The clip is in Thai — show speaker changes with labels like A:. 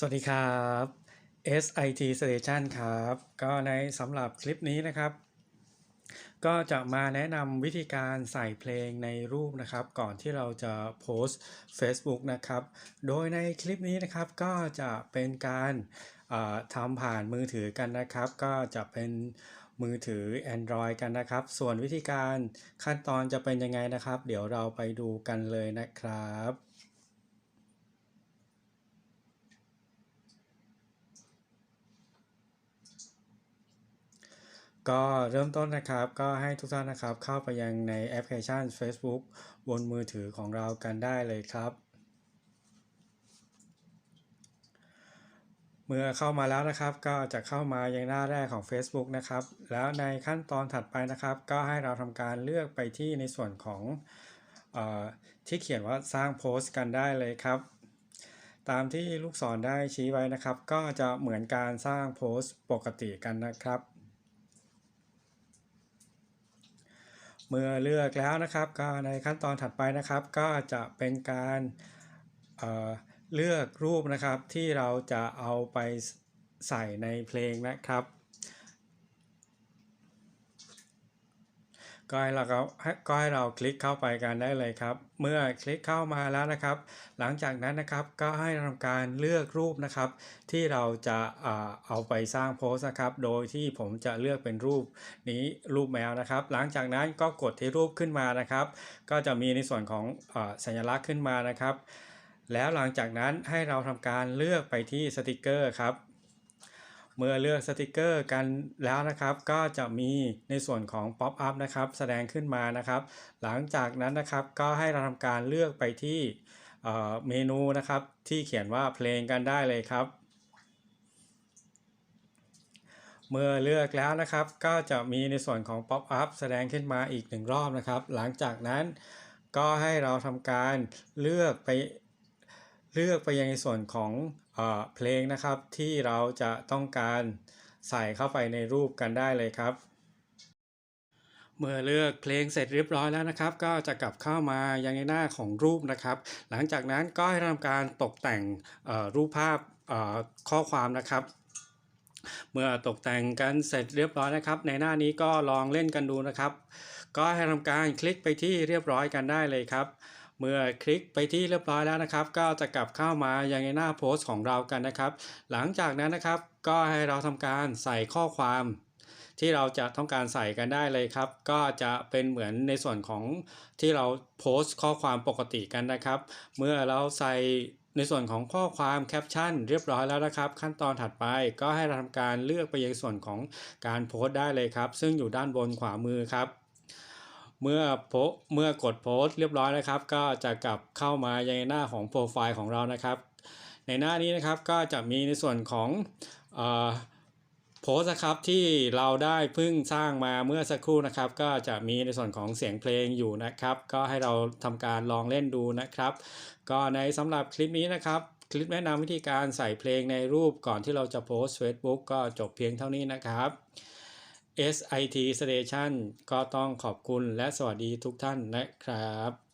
A: สวัสดีครับ SIT Station ครับ ก็ในสำหรับคลิปนี้นะครับ ก็จะมาแนะนำวิธีการใส่เพลงในรูปนะครับ ก่อนที่เราจะโพสต์ Facebook นะครับ โดยในคลิปนี้นะครับก็จะเป็นการาทำผ่านมือถือกันนะครับ ก็จะเป็นมือถือ Android กันนะครับ ส่วนวิธีการขั้นตอนจะเป็นยังไงนะครับ เดี๋ยวเราไปดูกันเลยนะครับ ก็เริ่มต้นนะครับก็ให้ทุกท่านนะครับเข้าไปยังในแอปพลิเคชัน Facebook บนมือถือของเรากันได้เลยครับ เมื่อเข้ามาแล้วนะครับ ก็จะเข้ามายังหน้าแรกของ Facebook นะครับ แล้วในขั้นตอนถัดไปนะครับ ก็ให้เราทำการเลือกไปที่ในส่วนของเออที่เขียนว่าสร้างโพสต์กันได้เลยครับตามที่ลูกศรได้ชี้ไว้นะครับ ก็จะเหมือนการสร้างโพสต์ปกติกันนะครับ เมื่อเลือกแล้วนะครับก็ในขั้นตอนถัดไปนะครับ ก็จะเป็นการเเลือกรูปนะครับที่เราจะเอาไปใส่ในเพลงนะครับ ก็ให้เราก็ให้ก็ให้เราคลิกเข้าไปกันได้เลยครับ เมื่อคลิกเข้ามาแล้วนะครับ หลังจากนั้นนะครับก็ให้ทำการเลือกรูปนะครับ ที่เราจะอ่าเอาไปสร้างโพสต์นะครับ โดยที่ผมจะเลือกเป็นรูปนี้รูปแมวนะครับ หลังจากนั้นก็กดที่รูปขึ้นมานะครับ ก็จะมีในส่วนของอสัญลักษณ์ขึ้นมานะครับ แล้วหลังจากนั้นให้เราทำการเลือกไปที่สติกเกอร์ครับ เมื่อเลือกสติกเกอร์กันแล้วนะครับ ก็จะมีในส่วนของ Pop up นะครับแสดงขึ้นมานะครับ หลังจากนั้นนะครับก็ให้เราทำการเลือกไปที่เมนูนะครับ ที่เขียนว่าเพลงกันได้เลยครับ เมื่อเลือกแล้วนะครับ ก็จะมีในส่วนของ Pop up แสดงขึ้นมาอีกหนึ่งรอบนะครับ หลังจากนั้นก็ให้เราทำการเลือกไปเลือกไปยังในส่วนของ เพลงนะครับที่เราจะต้องการใส่เข้าไปในรูปกันได้เลยครับ เมื่อเลือกเพลงเสร็จเรียบร้อยแล้วนะครับ ก็จะกลับเข้ามายังในหน้าของรูปนะครับ หลังจากนั้นก็ให้ทำการตกแต่งรูปภาพข้อความนะครับเมื่อตกแต่งกันเสร็จเรียบร้อยนะครับ ในหน้านี้ก็ลองเล่นกันดูนะครับ ก็ให้ทำการคลิกไปที่เรียบร้อยกันได้เลยครับ เมื่อคลิกไปที่เรียบร้อยแล้วนะครับ ก็จะกลับเข้ามายังในหน้าโพสต์ของเรากันนะครับ หลังจากนั้นนะครับก็ให้เราทำการใส่ข้อความที่เราจะต้องการใส่กันได้เลยครับ ก็จะเป็นเหมือนในส่วนของที่เราโพสต์ข้อความปกติกันนะครับ เมื่อเราใส่ในส่วนของข้อความแคปชั่นเรียบร้อยแล้วนะครับ ขั้นตอนถัดไปก็ให้เราทำการเลือกไปยังส่วนของการโพสต์ได้เลยครับ ซึ่งอยู่ด้านบนขวามือครับ เมื่อโพสเมื่อกดโพสต์เรียบร้อยนะครับ ก็จะกลับเข้ามายังในหน้าของโปรไฟล์ของเรานะครับ ในหน้านี้นะครับก็จะมีในส่วนของเออโพสต์ครับที่เราได้เพิ่งสร้างมาเมื่อสักครู่นะครับ ก็จะมีในส่วนของเสียงเพลงอยู่นะครับ ก็ให้เราทำการลองเล่นดูนะครับ ก็ในสำหรับคลิปนี้นะครับคลิปแนะนำวิธีการใส่เพลงในรูปก่อนที่เราจะโพสต์ Facebook ก็จบเพียงเท่านี้นะครับ SIT Station ก็ต้องขอบคุณและสวัสดีทุกท่านนะครับ